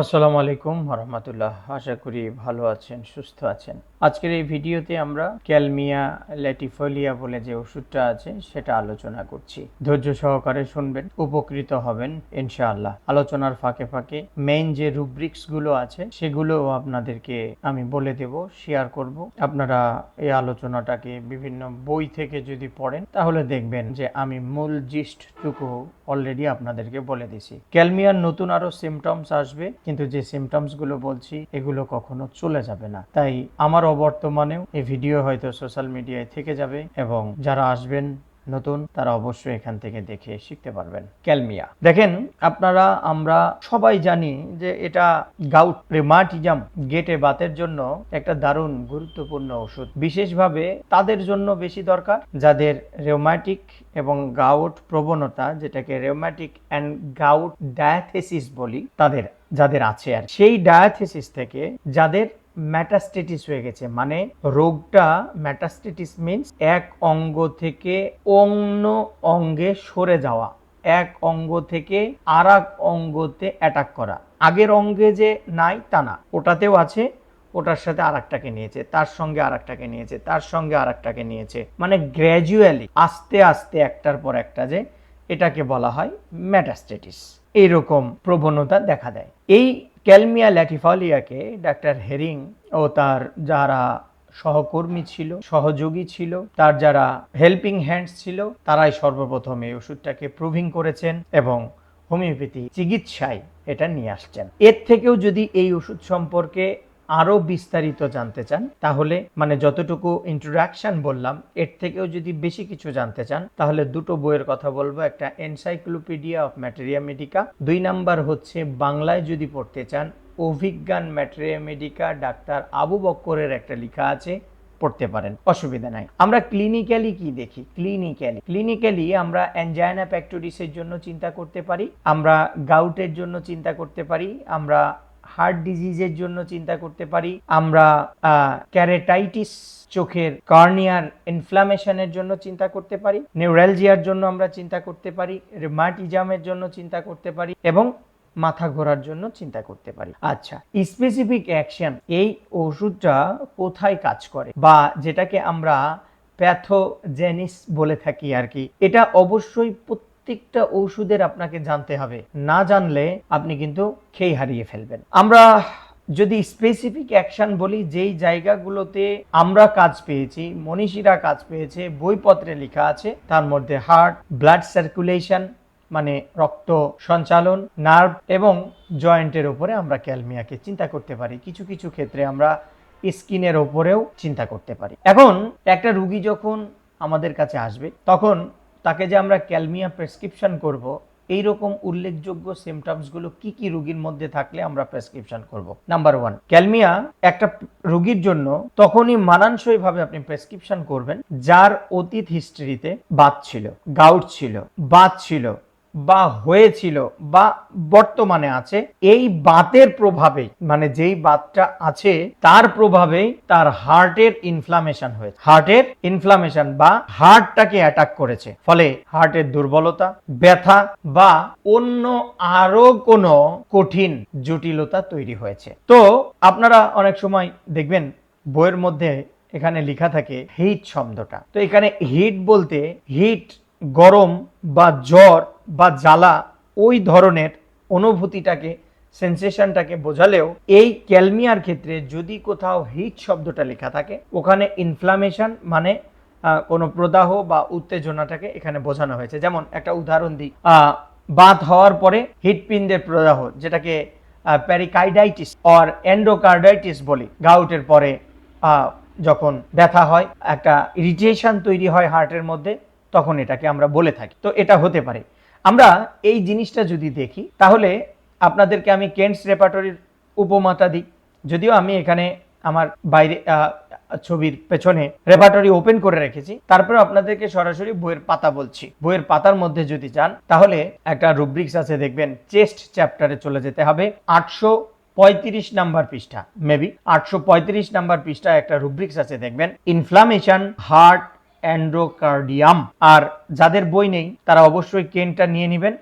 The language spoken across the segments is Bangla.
আসসালামু আলাইকুম রহমতুল্লাহ আশা করি ভালো আছেন, সুস্থ আছেন। আজকের এই ভিডিওতে আমরা ক্যালমিয়া ল্যাটিফোলিয়া বলে যে ওষুধটা আছে, সেটা আলোচনা করছি। ধৈর্য সহকারে শুনবেন, উপকৃত হবেন, ইনশাআল্লাহ। আলোচনার ফাঁকে ফাঁকে মেইন যে রুব্রিক্সগুলো আছে সেগুলো আপনাদেরকে আমি বলে দেব শেয়ার করব। আপনারা এই আলোচনাটাকে বিভিন্ন বই থেকে যদি পড়েন, তাহলে দেখবেন যে আমি মূল জিস্টটুকু অলরেডি আপনাদেরকে বলে দিছি ক্যালমিয়ার নতুন আরও সিমটমস আসবে কিন্তু যে সিমটমসগুলো বলছি, এগুলো কখনো চলে যাবে না। তাই আমার অবর্তমানেও এই ভিডিও হয়তো সোশ্যাল মিডিয়ায় থেকে যাবে এবং যারা আসবেন নতুন, তারা অবশ্যই এখান থেকে দেখে শিখতে পারবেন। ক্যালমিয়া। দেখেন, আপনারা, আমরা সবাই জানি যে এটা গাউট রেমাটিজম গেটে বাতের জন্য একটা দারুণ গুরুত্বপূর্ণ ওষুধ। বিশেষভাবে তাদের জন্য বেশি দরকার, যাদের রেউম্যাটিক এবং গাউট প্রবণতা, যেটাকে রেউম্যাটিক অ্যান্ড গাউট ডায়াথেসিস বলি, তাদের, যাদের আছে আর সেই ডায়াথেসিস থেকে যাদের ম্যাটাস্টেটিস হয়ে গেছে। মানে রোগটা ম্যাটাস্টেটিস মিন্স এক অঙ্গ থেকে অন্য অঙ্গে সরে যাওয়া। এক অঙ্গ থেকে আর এক অঙ্গতে অ্যাটাক করা। আগের অঙ্গে যে নাই তা না। ওটাতেও আছে, ওটার সাথে আর একটাকে নিয়েছে, তার সঙ্গে আর একটাকে নিয়েছে, তার সঙ্গে আর একটাকে নিয়েছে। মানে গ্র্যাজুয়ালি আস্তে আস্তে একটার পর একটা যে এটাকে বলা হয় ম্যাটাস্টেটিস এইরকম প্রবণতা দেখা দেয়। এই ক্যালমিয়া ল্যাটিফলিয়াকে ডাক্তার হেরিং ও তার যারা সহকর্মী ছিল, সহযোগী ছিল, তার যারা হেল্পিং হ্যান্ডস ছিল, তারাই সর্বপ্রথম এই ওষুধটাকে প্রুভিং করেছেন এবং হোমিওপ্যাথি চিকিৎসায় এটা নিয়ে আসছেন। এর থেকেও যদি এই ওষুধ সম্পর্কে আরও বিস্তারিত জানতে চান, তাহলে মানে যতটুকু ইন্ট্রোডাকশন বললাম, এর থেকেও যদি বেশি কিছু জানতে চান, তাহলে দুটো বইয়ের কথা বলব। একটা এনসাইক্লোপিডিয়া অফ ম্যাটেরিয়া মেডিকা দুই নাম্বার হচ্ছে বাংলায় যদি পড়তে চান, Abhigyan materia medica doctor Abu বক্করের একটা লেখা আছে, পড়তে পারেন, অসুবিধা নাই। আমরা ক্লিনিক্যালি কি দেখি? ক্লিনিক্যালি ক্লিনিক্যালি আমরা অ্যানজাইনা প্যাক্টোরিসের জন্য চিন্তা করতে পারি, আমরা গাউটের জন্য চিন্তা করতে পারি, আমরা হার্ট ডিজিজের জন্য চিন্তা করতে পারি। আমরা ক্যারেটাইটিস, চোখের কর্নিয়ার ইনফ্লামেশনের জন্য চিন্তা করতে পারি। নিউরালজিয়ার জন্য আমরা চিন্তা করতে পারি। রিমাটিজমের জন্য চিন্তা করতে পারি। এবং মাথা ঘোরার জন্য চিন্তা করতে পারি। আচ্ছা স্পেসিফিক অ্যাকশন এই ওষুধটা কোথায় কাজ করে? বা যেটাকে আমরা প্যাথোজেনিস বলে থাকি আর কি। এটা অবশ্যই প্রত্যেকটা ওষুধের আপনাকে জানতে হবে। না জানলে আপনি কিন্তু খেয়ে হারিয়ে ফেলবেন। আমরা যদি স্পেসিফিক অ্যাকশন বলি, যেই জায়গাগুলোতে আমরা কাজ পেয়েছি, মনীষীরা কাজ পেয়েছে, বইপত্রে লেখা আছে, তার মধ্যে হার্ট ব্লাড সার্কুলেশন মানে রক্ত সঞ্চালন নার্ভ এবং জয়েন্টের উপরে আমরা ক্যালমিয়াকে চিন্তা করতে পারি। কিছু কিছু ক্ষেত্রে আমরা স্কিনের ওপরেও চিন্তা করতে পারি। এখন একটা রুগী যখন আমাদের কাছে আসবে, তখন তাকে যে আমরা ক্যালমিয়া প্রেসক্রিপশন করব এই রকম উল্লেখযোগ্য সিমটমসগুলো কি কি রোগীর মধ্যে থাকলে আমরা প্রেসক্রিপশন করব? নাম্বার ওয়ান ক্যালমিয়া একটা রোগীর জন্য তখনই মানানসই ভাবে আপনি প্রেসক্রিপশন করবেন, যার অতীত হিস্ট্রিতে বাত ছিল গাউট ছিল বাত ছিল। বা হয়েছিল বা বর্তমানে আছে, এই বাতের প্রভাবে মানে যেই বাতটা আছে, তার প্রভাবেই তার হার্টের ইনফ্লামেশন হয়েছে। হার্টের ইনফ্লামেশন বা হার্টটাকে অ্যাটাক করেছে। ফলে হার্টের দুর্বলতা, ব্যথা বা অন্য আরও কোনো কঠিন জটিলতা তৈরি হয়েছে। তো আপনারা অনেক সময় দেখবেন, বইয়ের মধ্যে এখানে লেখা থাকে, হিট শব্দটা। তো এখানে হিট বলতে হিট, গরম বা জ্বর বা জ্বালা ওই ধরনের অনুভূতিটাকে সেন্সেশনটাকে বোঝালেও এই ক্যালমিয়ার ক্ষেত্রে যদি কোথাও হিট শব্দটা লেখা থাকে, ওখানে ইনফ্লামেশন মানে কোনো প্রদাহ বা উত্তেজনাটাকে এখানে বোঝানো হয়েছে। যেমন একটা উদাহরণ দিই বাত হওয়ার পরে হৃৎপিণ্ডের প্রদাহ, যেটাকে প্যারিকাইডাইটিস অর এন্ডোকার্ডাইটিস বলি গাউটের পরে যখন ব্যথা হয়, একটা ইরিটেশন তৈরি হয় হার্টের মধ্যে, তখন এটাকে আমরা বলে থাকি। তো এটা হতে পারে। আমরা এই জিনিসটা যদি দেখি, তাহলে আপনাদেরকে আমি কেন্টস রেপার্টরির উপমাতা দিই। যদিও আমি এখানে আমার বাইরে ছবির পেছনে রেপার্টরি ওপেন করে রেখেছি। তারপরে আপনাদেরকে সরাসরি বইয়ের পাতা বলছি। বইয়ের পাতার মধ্যে যদি যান তাহলে একটা রুব্রিক্স আছে, দেখবেন চেস্ট চ্যাপ্টারে চলে যেতে হবে। আটশো পঁয়ত্রিশ নাম্বার পৃষ্ঠা, মেবি। আটশো পঁয়ত্রিশ নাম্বার পৃষ্ঠা একটা রুব্রিক্স আছে, দেখবেন। Inflammation, heart অ্যান্ড্রোকার্ডিয়াম। আর যাদের বই নেই, তারা অবশ্যই কেনটা নিয়ে নেবেন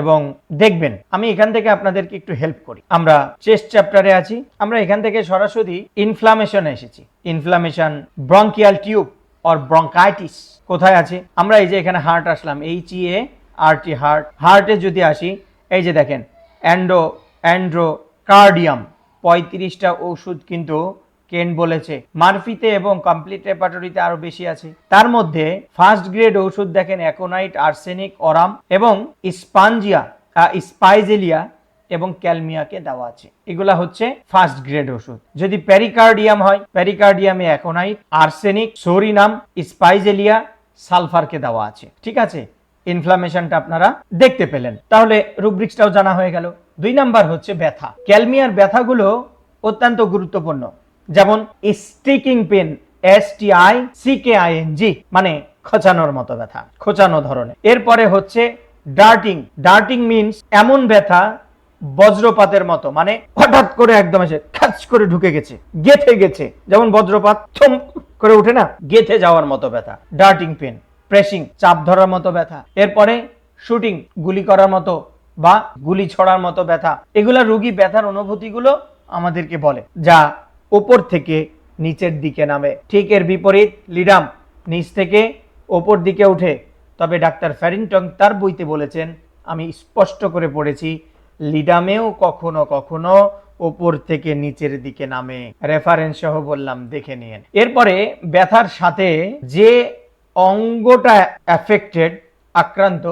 এবং দেখবেন। আমি এখান থেকে আপনাদেরকে একটু হেল্প করি। আমরা চেস্ট চ্যাপ্টারে আছি। আমরা এখান থেকে সরাসরি ইনফ্লামেশন এসেছি। Inflammation bronchial tube or bronchitis কোথায় আছে? আমরা এই যে এখানে heart Aslam H E A R T heart হার্টে যদি আসি, এই যে দেখেন, অ্যান্ডো অ্যান্ড্রো কার্ডিয়াম পঁয়ত্রিশটা ওষুধ কিন্তু কেন বলেছে? মারফিতে এবং কমপ্লিট রেপার্টরিতে আরও বেশি আছে। তার মধ্যে ফার্স্ট গ্রেড ওষুধ দেখেন অ্যাকোনাইট আর্সেনিক অরাম এবং স্পাঞ্জিয়া স্পাইজেলিয়া এবং ক্যালমিয়াকে দেওয়া আছে। এগুলা হচ্ছে ফার্স্ট গ্রেড ওষুধ যদি প্যারিকার্ডিয়াম হয় প্যারিকার্ডিয়ামে অ্যাকোনাইট আর্সেনিক সোরিনাম স্পাইজেলিয়া সালফারকে দেওয়া আছে। ঠিক আছে? ইনফ্লামেশনটা আপনারা দেখতে পেলেন। তাহলে রুব্রিক্সটাও জানা হয়ে গেল। দুই নাম্বার হচ্ছে ব্যথা। ক্যালমিয়ার ব্যথাগুলো অত্যন্ত গুরুত্বপূর্ণ। যেমন sticking pain S T I C K I N G মানে খোঁচানোর মতো ব্যথা, খোঁচানো ধরনের। এরপরে হচ্ছে ডার্টিং। ডার্টিং মিন্স এমন ব্যথা বজ্রপাতের মতো মানে হঠাৎ করে একদম এসে খাচ করে ঢুকে গেছে, গেথে গেছে। যেমন বজ্রপাত, থম করে উঠে না? গেথে যাওয়ার মতো ব্যথা। ডার্টিং পেন, প্রেসিং, চাপ ধরার মতো ব্যথা। এরপরে শুটিং, গুলি করার মতো বা গুলি ছড়ার মতো ব্যথা। এগুলা রোগী ব্যথার অনুভূতিগুলো আমাদেরকে বলে, যা উপর থেকে নিচের দিকে নামে। ঠিক এর বিপরীত লিডাম নিচ থেকে ওপর দিকে উঠে তবে ডাক্তার ফ্যারিংটন তার বইতে বলেছেন, আমি স্পষ্ট করে পড়েছি, লিডামেও কখনো কখনো ওপর থেকে নিচের দিকে নামে। রেফারেন্স সহ বললাম, দেখে নিয়েন এরপরে ব্যথার সাথে যে অঙ্গটা অ্যাফেক্টেড আক্রান্ত,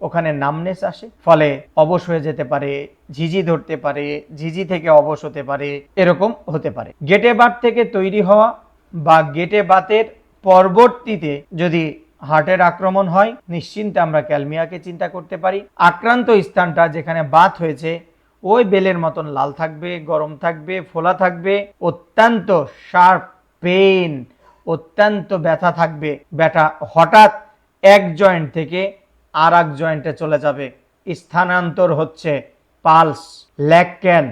ওখানে নামনেস আসে। ফলে অবশ হয়ে যেতে পারে ঝিঝি ধরতে পারে, ঝিঝি থেকে অবশ হতে পারে, এরকম হতে পারে। গেটে বাত থেকে তৈরি হওয়া বা গেটে বাতের পরবর্তীতে যদি হার্টের আক্রমণ হয়, নিশ্চিন্তে আমরা ক্যালমিয়াকে চিন্তা করতে পারি। আক্রান্ত স্থানটা যেখানে বাত হয়েছে, ওই বেলের মতন লাল থাকবে, গরম থাকবে, ফোলা থাকবে, অত্যন্ত শার্প পেন অত্যন্ত ব্যথা থাকবে। ব্যথা হঠাৎ এক জয়েন্ট থেকে আর এক জয়েন্টে চলে যাবে। স্থানান্তর হচ্ছে। পালস ল্যাক ক্যান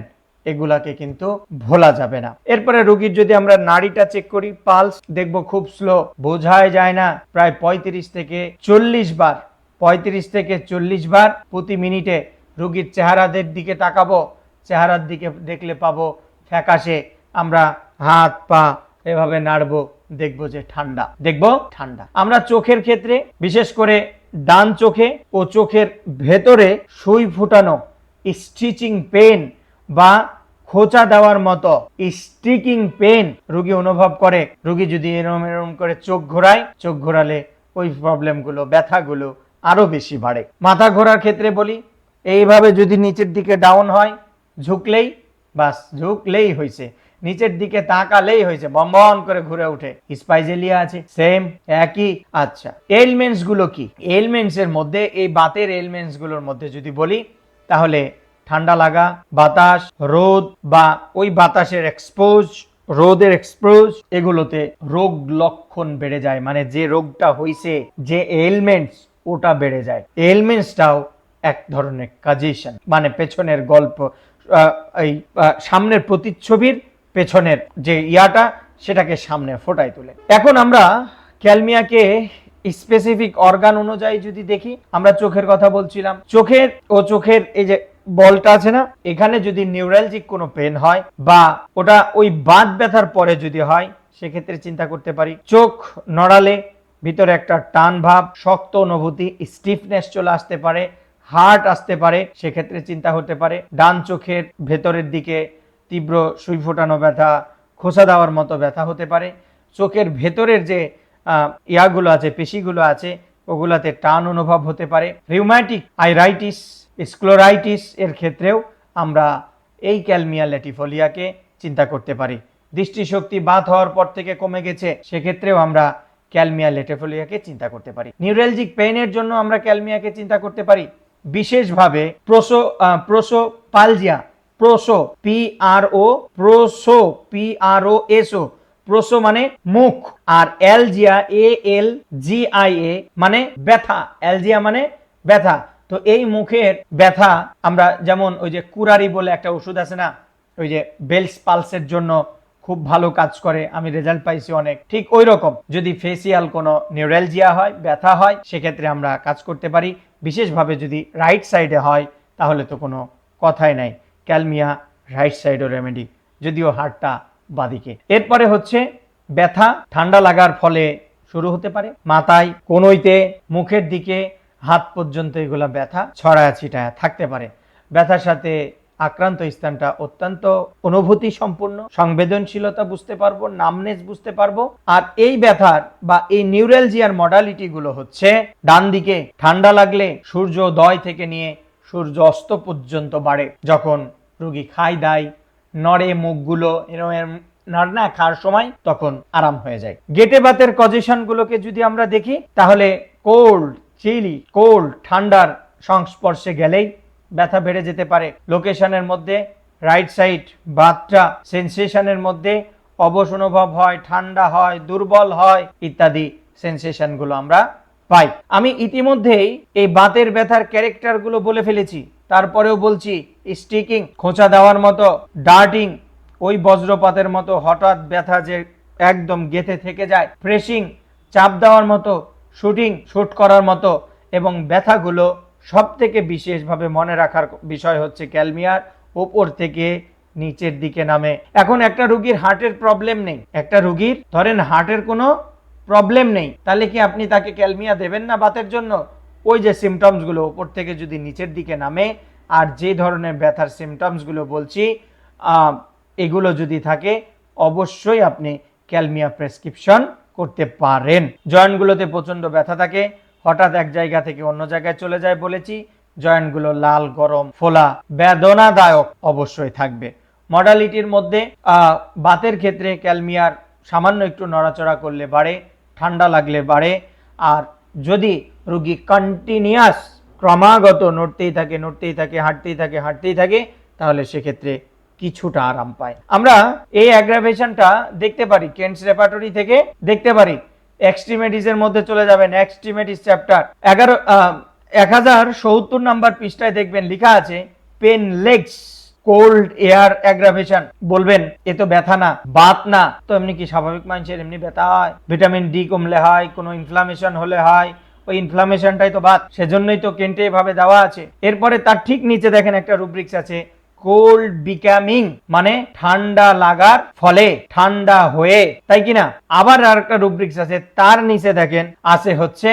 এগুলাকে কিন্তু ভোলা যাবে না। এরপরে রোগীর যদি আমরা নাড়িটা চেক করি, পালস দেখব খুব স্লো বোঝাই যায় না, প্রায় পঁয়ত্রিশ থেকে চল্লিশ বার, পঁয়ত্রিশ থেকে চল্লিশ বার প্রতি মিনিটে রোগীর চেহারাদের দিকে তাকাবো, চেহারার দিকে দেখলে পাবো ফ্যাকাশে আমরা হাত, পা এভাবে নাড়বো, দেখব যে ঠান্ডা, দেখব ঠান্ডা। আমরা চোখের ক্ষেত্রে, বিশেষ করে ডান চোখে ও চোখের ভেতরে সুই ফুটানো স্টিচিং পেন বা খোঁচা দেওয়ার মতো স্টিকিং পেন রোগী অনুভব করে। রোগী যদি এরম এরম করে চোখ ঘোরায়, চোখ ঘোরালে ওই প্রবলেমগুলো ব্যথাগুলো আরও বেশি বাড়ে। মাথা ঘোরার ক্ষেত্রে বলি, এইভাবে যদি নিচের দিকে ডাউন হয়, ঝুঁকলেই, বাস ঝুঁকলেই হয়েছে নিচের দিকে তাকালেই হয়েছে বম্বন করে ঘুরে উঠে স্পাইজেলিয়া আছে সেম একই আচ্ছা। এলমেন্টসগুলো কি? এলমেন্টস এর মধ্যে, এই বাতের এলমেন্টসগুলোর মধ্যে যদি বলি তাহলে ঠান্ডা লাগা, বাতাস, রোদ বা ওই বাতাসের এক্সপোজ রোদের এক্সপোজ এগুলোতে রোগ লক্ষণ বেড়ে যায়। মানে যে রোগটা হইছে, যে এলমেন্টস ওটা বেড়ে যায়। এলমেন্টসটাও এক ধরনের কাজেশন মানে পেছনের গল্প এই সামনের প্রতিচ্ছবির পেছনের যে ইয়াটা, সেটাকে সামনে ফোটায় তোলে। এখন আমরা ক্যালমিয়াকে স্পেসিফিক অর্গান অনুযায়ী যদি দেখি, আমরা চোখের কথা বলছিলাম। চোখের ও চোখের এই যে বলটা আছে না, এখানে যদি নিউরালজিক কোনো পেন হয় বা ওটা ওই বাত ব্যথার পরে যদি হয়, সেক্ষেত্রে চিন্তা করতে পারি। চোখ নড়ালে ভিতরে একটা টান ভাব, শক্ত অনুভূতি স্টিফনেস চলে আসতে পারে, হার্ট আসতে পারে, সেক্ষেত্রে চিন্তা হতে পারে। ডান চোখের ভেতরের দিকে তীব্র সুই ফোটানো ব্যথা, খোসা দেওয়ার মতো ব্যথা হতে পারে। চোখের ভেতরের যে ইয়াগুলো আছে পেশিগুলো আছে ওগুলাতে টান অনুভব হতে পারে। রিউম্যাটিক আইরাইটিস স্ক্লোরাইটিস এর ক্ষেত্রেও আমরা এই ক্যালমিয়া ল্যাটিফোলিয়াকে চিন্তা করতে পারি। দৃষ্টিশক্তি বাদ হওয়ার পর থেকে কমে গেছে সেক্ষেত্রেও আমরা ক্যালমিয়া লেটেফোলিয়াকে চিন্তা করতে পারি। নিউরালজিক পেইনের জন্য আমরা ক্যালমিয়াকে চিন্তা করতে পারি। বিশেষভাবে proso ah, prosopalgia proso P R O proso P R O S O proso মানে মুখ, আর এলজিয়া এ এল জি আই এ মানে ব্যথা। এলজিয়া মানে ব্যথা। তো এই মুখের ব্যথা আমরা যেমন ওই যে কুরারি বলে একটা ওষুধ আছে না, ওই যে বেলস পালসের জন্য খুব ভালো কাজ করে, আমি রেজাল্ট পাইছি অনেক। ঠিক ওই রকম, যদি ফেসিয়াল কোনো নিউরালজিয়া হয়, ব্যথা হয়, সেক্ষেত্রে আমরা কাজ করতে পারি। বিশেষভাবে যদি রাইট সাইডে হয়, তাহলে তো কোনো কথাই নাই। ক্যালমিয়া, রাইট সাইডও রেমেডি। যদিও হাড়টা বাদিকে। এরপরে হচ্ছে ব্যথা, ঠান্ডা লাগার ফলে শুরু হতে পারে। মাথায় কোনোইতে, মুখের দিকে, হাত পর্যন্ত এগুলা ব্যথা ছড়ায়া ছিটায়া থাকতে পারে। ব্যথার সাথে আক্রান্ত স্থানটা অত্যন্ত অনুভূতি সম্পূর্ণ সংবেদনশীলতা বুঝতে পারব নামনেস বুঝতে পারব। আর এই ব্যথার বা এই নিউরালজিয়ার মডালিটি গুলো হচ্ছে ডান দিকে ঠান্ডা লাগলে সূর্যোদয় থেকে নিয়ে সূর্য অস্ত পর্যন্ত বাড়ে। যখন রুগী খাই দায় নড়ে মুখগুলো এরকম নাড়না খাওয়ার সময় তখন আরাম হয়ে যায়। গেটে বাতের কজেশন গুলোকে যদি আমরা দেখি, তাহলে কোল্ড চিলি কোল্ড ঠান্ডার সংস্পর্শে গেলেই ব্যথা বেড়ে যেতে পারে। লোকেশনের মধ্যে রাইট সাইড বাতটা সেন্সেশনের মধ্যে অবশ অনুভব হয়, ঠান্ডা হয়, দুর্বল হয় ইত্যাদি সেন্সেশনগুলো আমরা পাই। আমি ইতিমধ্যেই এই বাতের ব্যথার ক্যারেক্টারগুলো বলে ফেলেছি। তারপরেও বলছি, স্টিকিং, খোঁচা দেওয়ার মতো, ডার্টিং, ওই বজ্রপাতের মতো হঠাৎ ব্যথা যে একদম গেথে থেকে যায় প্রেসিং চাপ দেওয়ার মতো, শুটিং, শুট করার মতো এবং ব্যথাগুলো সব থেকে বিশেষভাবে মনে রাখার বিষয় হচ্ছে ক্যালমিয়ার, ওপর থেকে নিচের দিকে নামে। এখন একটা রুগীর হার্টের প্রবলেম নেই। একটা রুগীর, ধরেন হার্টের কোনো প্রবলেম নেই, তাহলে কি আপনি তাকে ক্যালমিয়া দেবেন না বাতের জন্য? ওই যে সিমটমসগুলো ওপর থেকে যদি নিচের দিকে নামে, আর যে ধরনের ব্যথার সিমটমসগুলো বলছি এগুলো যদি থাকে, অবশ্যই আপনি ক্যালমিয়া প্রেসক্রিপশন করতে পারেন। জয়েন্টগুলোতে প্রচণ্ড ব্যথা থাকে, হঠাৎ এক জায়গা থেকে অন্য জায়গায় চলে যায় বলেছি, জয়েন্টগুলো লাল, গরম, ফোলা, বেদনাদায়ক অবশ্যই থাকবে। মডালিটির মধ্যে বাতের ক্ষেত্রে ক্যালমিয়ার সামান্য একটু নড়াচড়া করলে বাড়ে, ঠান্ডা লাগলে বাড়ে, আর যদি রুগী কন্টিনিউয়াস ক্রমাগত নড়তেই থাকে নড়তেই থাকে, হাঁটতেই থাকে হাঁটতেই থাকে, তাহলে সেক্ষেত্রে কিছুটা আরাম পায়। আমরা এই অ্যাগ্রাভেশনটা দেখতে পারি কেন্টস রেপার্টরি থেকে দেখতে পারি। এক্সট্রিমেটিস এর মধ্যে চলে যাবেন এক্সট্রিমেটিস চ্যাপ্টার এগারো এক হাজার সত্তর নাম্বার পৃষ্ঠায় দেখবেন, লেখা আছে pain legs cold air aggravation বলবেন, এ তো ব্যথা না, বাত না। তো এমনি কি স্বাভাবিক মানুষের এমনি ব্যথা হয় ভিটামিন ডি কমলে হয়, কোনো ইনফ্লামেশন হলে হয় ওই ইনফ্লামেশনটাই তো বাদ, সেজন্যই তো কেন্টে এভাবে দেওয়া আছে। এরপরে তার ঠিক নিচে দেখেন একটা রুব্রিক্স আছে কোল্ড বিকামিং মানে ঠান্ডা লাগার ফলে, ঠান্ডা হয়ে, তাই কিনা আবার আর একটা রুব্রিক্স আছে, তার নিচে দেখেন, আছে হচ্ছে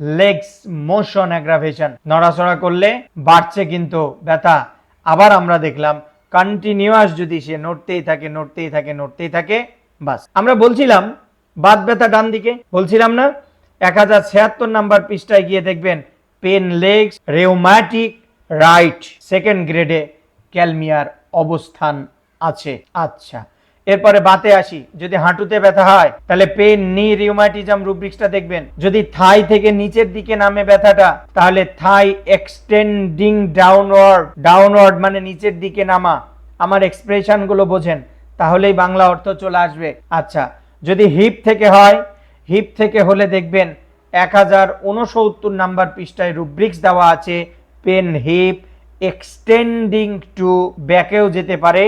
লেগস মোশন অ্যাগ্রাভেশন নড়াচড়া করলে বাড়ছে কিন্তু ব্যথা। আবার আমরা দেখলাম কন্টিনিউয়াস যদি সে নড়তেই থাকে নড়তেই থাকে নড়তেই থাকে, বাস। আমরা বলছিলাম, বাত ব্যথা ডান দিকে বলছিলাম না এক হাজার ছিয়াত্তর নাম্বার পৃষ্ঠায় গিয়ে দেখবেন pain legs rheumatic right second গ্রেডে ক্যালমিয়ার অবস্থান আছে। আচ্ছা এরপরে বাতে আসি। যদি হাঁটুতে ব্যথা হয়, তাহলে পেন নি রিউমাটিজম রুব্রিক্সটা দেখবেন। যদি থাই থেকে নিচের দিকে নামে ব্যথাটা, তাহলে থাই এক্সটেন্ডিং ডাউনওয়ার্ড ডাউনওয়ার্ড মানে নিচের দিকে নামা। আমার এক্সপ্রেশনগুলো বোঝেন, তাহলেই বাংলা অর্থ চলে আসবে। আচ্ছা যদি হিপ থেকে হয় হিপ থেকে হলে দেখবেন এক হাজার উনসত্তর নাম্বার পৃষ্ঠায় রুব্রিক্স দেওয়া আছে, পেন, হিপ, এক্সটেন্ডিং টু ব্যাকেও যেতে পারে,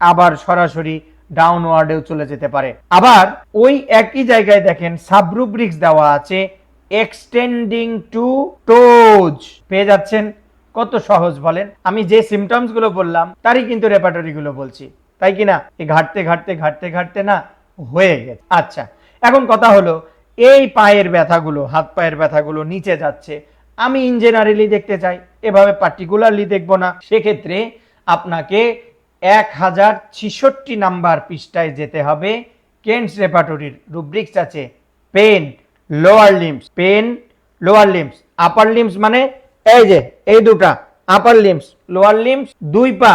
আবার সরাসরি ডাউনওয়ার্ডেও চলে যেতে পারে। আবার ওই একই জায়গায় দেখেন সাবরুব্রিক্স দেওয়া আছে, এক্সটেন্ডিং টু টোজ। পেয়ে যাচ্ছেন? কত সহজ বলেন। আমি যে সিমটমসগুলো বললাম, তারই কিন্তু রেপার্টরি গুলো বলছি। তাই কি না? এই ঘাটতে ঘাটতে ঘাটতে ঘাটতে না হয়ে গেছে। আচ্ছা এখন কথা হলো, এই পায়ের ব্যথাগুলো, হাত পায়ের ব্যথাগুলো নিচে যাচ্ছে। আমি ইন দেখতে চাই, এভাবে পার্টিকুলারলি দেখব না। সেক্ষেত্রে আপনাকে এক হাজার ছিষট্টি নাম্বার পৃষ্ঠায় যেতে হবে। কেন্টস রেপার্টরির রুব্রিক্স আছে pain lower limbs pain lower limbs upper limbs মানে এই যে, এই দুটা আপার লিমস লোয়ার লিমস দুই পা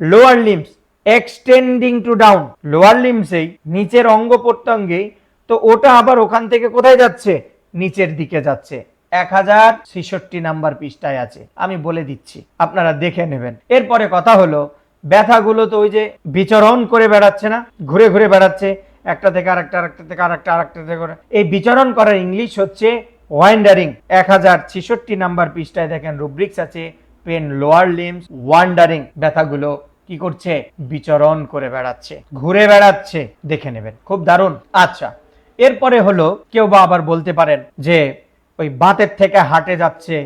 lower limbs extending to down lower লিমসেই নিচের অঙ্গ প্রত্যঙ্গেই তো ওটা আবার ওখান থেকে কোথায় যাচ্ছে? নিচের দিকে যাচ্ছে। এক হাজার ছেষট্টি নাম্বার পৃষ্ঠায় আছে। আমি বলে দিচ্ছি, আপনারা দেখে নেবেন। এরপরে কথা হলো, ব্যথাগুলো তো ওই যে বিচরণ করে বেড়াচ্ছে না, ঘুরে ঘুরে বেড়াচ্ছে, একটা থেকে আরেকটা আরেকটা থেকে আরেকটা আরেকটা থেকে এই বিচরণ করার ইংলিশ হচ্ছে ওয়ান্ডারিং এক হাজার ছেষট্টি নাম্বার পৃষ্ঠায় দেখেন রুব্রিক্স আছে পেন লোয়ার লিমস ওয়ান্ডারিং ব্যথাগুলো কি করছে? বিচরণ করে বেড়াচ্ছে, ঘুরে বেড়াচ্ছে। দেখে নেবেন। খুব দারুণ। আচ্ছা এরপরে হলো কেউ বা আবার বলতে পারেন যে, ওই বাতের থেকে হাটে যাচ্ছে,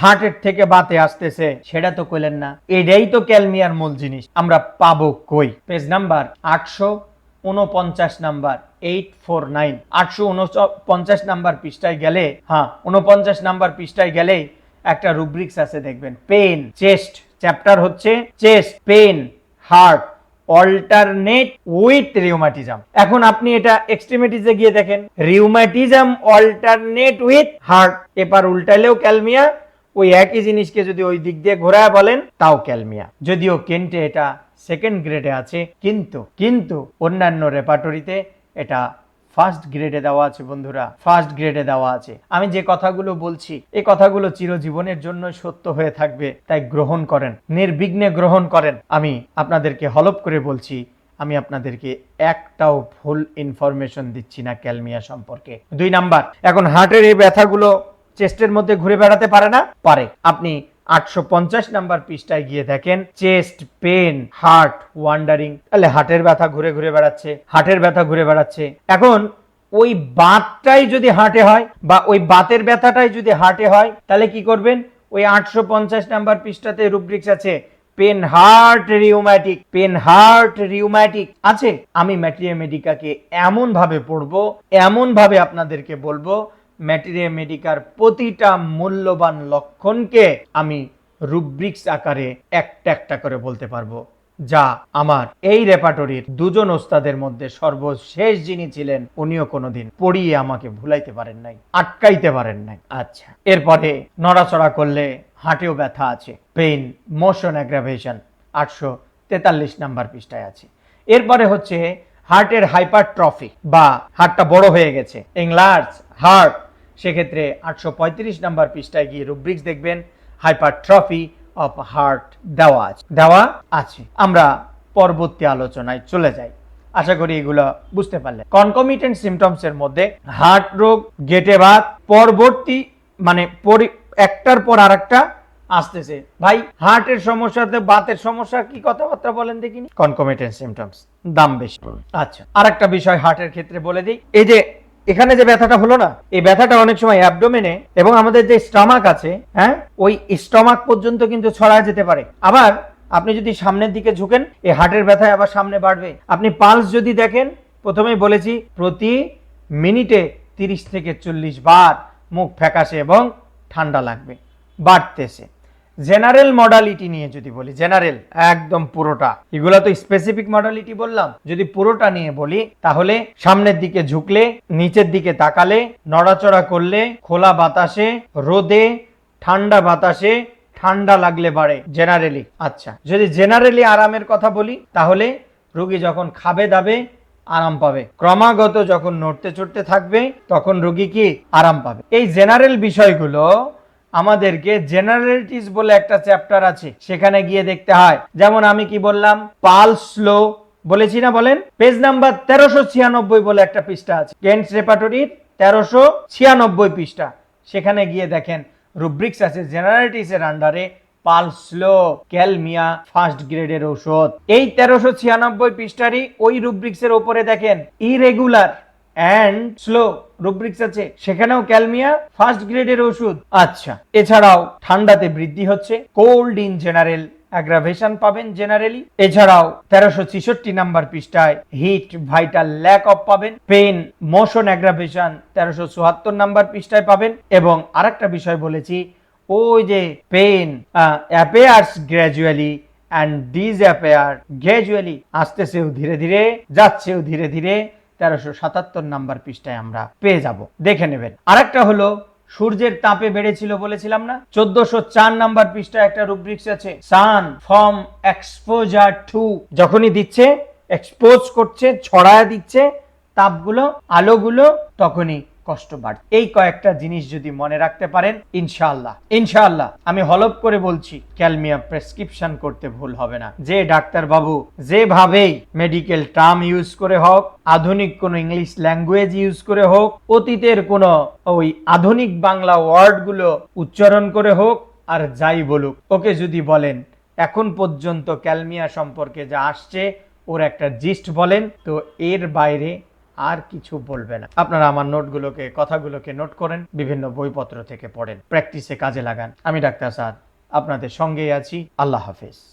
হাটের থেকে বাতে আসতেছে, সেটা তো কইলেন না। এটাই তো ক্যালমিয়ার মূল জিনিস। আমরা পাবো কই? পেজ নাম্বার আটশো উনপঞ্চাশ নাম্বার, এইট ফোর নাইন। আটশো উনপঞ্চাশ নাম্বার পৃষ্ঠায় গেলে হ্যাঁ উনপঞ্চাশ নাম্বার পৃষ্ঠায় গেলে একটা রুব্রিক্স আছে দেখবেন। পেন, চেস্ট, চ্যাপ্টার হচ্ছে chest, pain, heart. Alternate with rheumatism এখন আপনি এটা এক্সট্রিমিটিজে গিয়ে দেখেন। রিউমাটিজম অল্টারনেট উইথ হার্ট এপার উল্টালেও ক্যালমিয়া ওই একই জিনিসকে যদি ওই দিক দিয়ে ঘোরায় বলেন, তাও ক্যালমিয়া যদিও কেন্টে এটা সেকেন্ড গ্রেডে আছে, কিন্তু কিন্তু অন্যান্য রেপাটরিতে এটা ফার্স্ট গ্রেডে দেওয়া আছে, বন্ধুরা। ফার্স্ট গ্রেডে দেওয়া আছে। আমি যে কথাগুলো বলছি, এই কথাগুলো চিরজীবনের জন্য সত্য হয়ে থাকবে, তাই গ্রহণ করেন। নির্বিঘ্নে গ্রহণ করেন। আমি আপনাদেরকে হলপ করে বলছি, আমি আপনাদেরকে একটাও ভুল ইনফরমেশন দিচ্ছি না ক্যালমিয়া সম্পর্কে। দুই নাম্বার, এখন হার্টের এই ব্যথাগুলো চেস্টের মধ্যে ঘুরে বেড়াতে পারে না? পারে। আপনি আটশো পঞ্চাশ নাম্বার পৃষ্ঠায় গিয়ে দেখেন চেস্ট পেন, হার্ট ওয়ান্ডারিং। তাহলে হার্টের ব্যথা ঘুরে ঘুরে বেড়াচ্ছে, হার্টের ব্যথা ঘুরে বেড়াচ্ছে। এখন ওই বাতটাই যদি হার্টে হয় বা ওই বাতের ব্যথাটাই যদি হার্টে হয়, তাহলে কি করবেন? ওই আটশো পঞ্চাশ নাম্বার পৃষ্ঠাতে রুব্রিক্স আছে pain heart rheumatic, pain heart rheumatic. আছে, আমি ম্যাটেরিয়া মেডিকাকে এমন ভাবে পড়ব এমন ভাবে আপনাদেরকে বলব ম্যাটেরিয়া মেডিকার প্রতিটা মূল্যবান লক্ষণকে আমি রুব্রিক্স আকারে একটা একটা করে বলতে পারব যা আমার এই রেপাটরির দুজন ওস্তাদের মধ্যে সর্বশেষ যিনি ছিলেন উনিও কোনোদিন পড়িয়ে আমাকে ভুলাইতে পারেন নাই আটকাইতে পারেন নাই। আচ্ছা। এরপরে নড়াচড়া করলে হাঁটেও ব্যথা আছে পেইন মোশন অ্যাগ্রাভেশন আটশো তেতাল্লিশ নাম্বার পৃষ্ঠায় আছে। এরপরে হচ্ছে হার্টের হাইপারট্রফি বা হার্টটা বড় হয়ে গেছে এংলার্জ হার্ট সেক্ষেত্রে আটশো পঁয়ত্রিশ নাম্বার পৃষ্ঠায় গিয়ে রুব্রিক্স দেখবেন হাইপারট্রফি অফ হার্ট দেওয়া আছে। দেওয়া আছে। আমরা পরবর্তী আলোচনায় চলে যাই। আশা করি এগুলো বুঝতে পারলে কনকমিটেন্ট সিমটমস এর মধ্যে হার্ট রোগ গেটে বাত পরবর্তী মানে একটার পর আরেকটা আসতেছে। ভাই হার্টের সমস্যাতে বাতের সমস্যা কি কথাবার্তা বলেন দেখিনি? কনকমিটেন্ট সিমটমস দাম বেশি। আচ্ছা আরেকটা বিষয় হার্টের ক্ষেত্রে বলে দিই। এই যে এখানে যে ব্যথাটা হলো না, এই ব্যথাটা অনেক সময় অ্যাবডোমেনে এবং আমাদের যে স্টমাক আছে হ্যাঁ ওই স্টমাক পর্যন্ত কিন্তু ছড়া যেতে পারে। আবার আপনি যদি সামনের দিকে ঝুঁকেন, এই হার্টের ব্যথায় আবার সামনে বাড়বে। আপনি পালস যদি দেখেন, প্রথমেই বলেছি প্রতি মিনিটে তিরিশ থেকে চল্লিশ বার মুখ ফ্যাকাশে এবং ঠান্ডা লাগবে, বাড়তেছে। জেনারেল মডালিটি নিয়ে যদি বলি, জেনারেল, একদম পুরোটা। এগুলো তো স্পেসিফিক মডালিটি বললাম। যদি পুরোটা নিয়ে বলি, তাহলে সামনের দিকে ঝুঁকলে, নিচের দিকে তাকালে, নড়াচড়া করলে, খোলা বাতাসে, রোদে, ঠান্ডা বাতাসে, ঠান্ডা লাগলে বাড়ে জেনারেলি আচ্ছা যদি জেনারেলি আরামের কথা বলি, তাহলে রোগী যখন খাবে দাবে, আরাম পাবে। ক্রমাগত যখন নড়তে চড়তে থাকবে, তখন রোগী কি? আরাম পাবে। এই জেনারেল বিষয়গুলো আমাদেরকে জেনারেলিটিস বলে একটা চ্যাপ্টার আছে, সেখানে গিয়ে দেখতে হয়। যেমন আমি কি বললাম? পালস স্লো বলেছি না বলেন? পেজ নাম্বার তেরোশো ছিয়ানব্বই বলে একটা পৃষ্ঠা আছে। কেন্টস রেপার্টরির তেরোশো ছিয়ানব্বই পৃষ্ঠা। সেখানে গিয়ে দেখেন রুব্রিক্স আছে জেনারেলিটিস এর আন্ডারে পালস্লো ক্যালমিয়া ফার্স্ট গ্রেডের ঔষধ। এই তেরোশো ছিয়ানব্বই পৃষ্ঠারই ওই রুব্রিক্স এর উপরে দেখেন ইরেগুলার অ্যান্ড স্লো রুব্রিক্স আছে। সেখানেও ক্যালমিয়া ফার্স্ট গ্রেডের ওষুধ। আচ্ছা এছাড়াও ঠান্ডাতে বৃদ্ধি হচ্ছে। কোল্ড ইন জেনারেল অ্যাগ্রাভেশন পাবেন জেনারেলি এছাড়াও তেরোশো ছিষট্টি নাম্বার পৃষ্ঠায় হিট ভাইটাল ল্যাক অফ পাবেন। পেন মোশন অ্যাগ্রাভেশন তেরোশো চুয়াত্তর নাম্বার পৃষ্ঠায় পাবেন। এবং আরেকটা বিষয় বলেছি, ওই যে pain appears gradually and disappear gradually আসতেছেও ধীরে ধীরে, যাচ্ছেও ধীরে ধীরে। তেরোশো সাতাত্তর নাম্বার পৃষ্ঠায় আমরা পেয়ে যাব। দেখে নেবেন। আরেকটা হলো, সূর্যের তাপে বেড়েছিল বলেছিলাম না? চোদ্দশো চার নাম্বার পৃষ্ঠায় একটা রুব্রিক্স আছে সান ফর্ম এক্সপোজার টু যখনই দিচ্ছে এক্সপোজ করছে, ছড়ায় দিচ্ছে, তাপগুলো, আলোগুলো, তখনই কষ্ট বাড়ে। এই কয়েকটা জিনিস যদি মনে রাখতে পারেন, ইনশাআল্লাহ। ইনশাআল্লাহ, আমি হলপ করে বলছি, ক্যালমিয়া প্রেসক্রিপশন করতে ভুল হবে না। যে ডাক্তার বাবু যেভাবেই মেডিকেল টার্ম ইউজ করে হোক, আধুনিক কোনো ইংলিশ ল্যাঙ্গুয়েজ ইউজ করে হোক, অতীতের কোনো ওই আধুনিক বাংলা ওয়ার্ডগুলো উচ্চারণ করে হোক, আর যাই বলুক, ওকে যদি বলেন, এখন পর্যন্ত ক্যালমিয়া সম্পর্কে যা আসছে, ওর একটা জিস্ট বলেন, তো এর বাইরে আর কিছু বলবে না। আপনারা আমার নোটগুলোকে, কথাগুলোকে নোট করেন, বিভিন্ন বইপত্র থেকে পড়েন। প্র্যাকটিসে কাজে লাগান। আমি ডাক্তার সাদ, আপনাদের সঙ্গেই আছি। আল্লাহ হাফেজ।